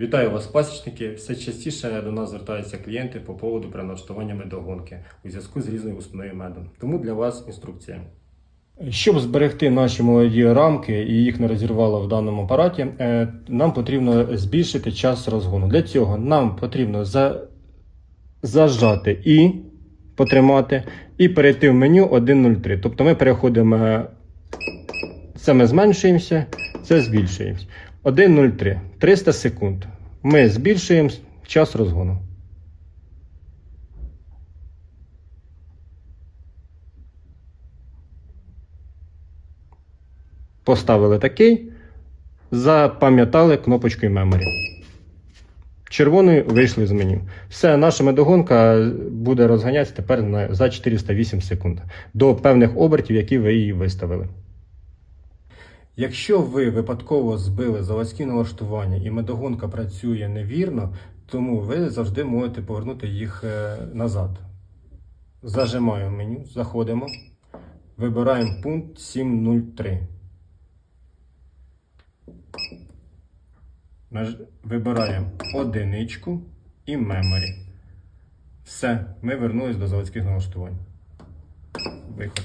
Вітаю вас, пасічники. Все частіше до нас звертаються клієнти по поводу переналаштування медогонки у зв'язку з різною установою меду. Тому для вас інструкція. Щоб зберегти наші молоді рамки і їх не розірвало в даному апараті, е, нам потрібно збільшити час розгону. Для цього нам потрібно за... зажати і потримати, і перейти в меню 1.03. Тобто ми переходимо, е, це ми зменшуємося, це збільшуємося. 1.03, 300 секунд. Ми збільшуємо час розгону. Поставили такий, запам'ятали кнопочкою Memory. Червоною вийшли з меню. Все, наша медогонка буде розганятися тепер за 408 секунд до певних обертів, які ви її виставили. Якщо ви випадково збили заводські налаштування і медогонка працює невірно, тому ви завжди можете повернути їх е, назад. Зажимаємо меню, заходимо, вибираємо пункт 703. Вибираємо одиничку і memory. Все, ми вернулись до заводських налаштувань. Виход.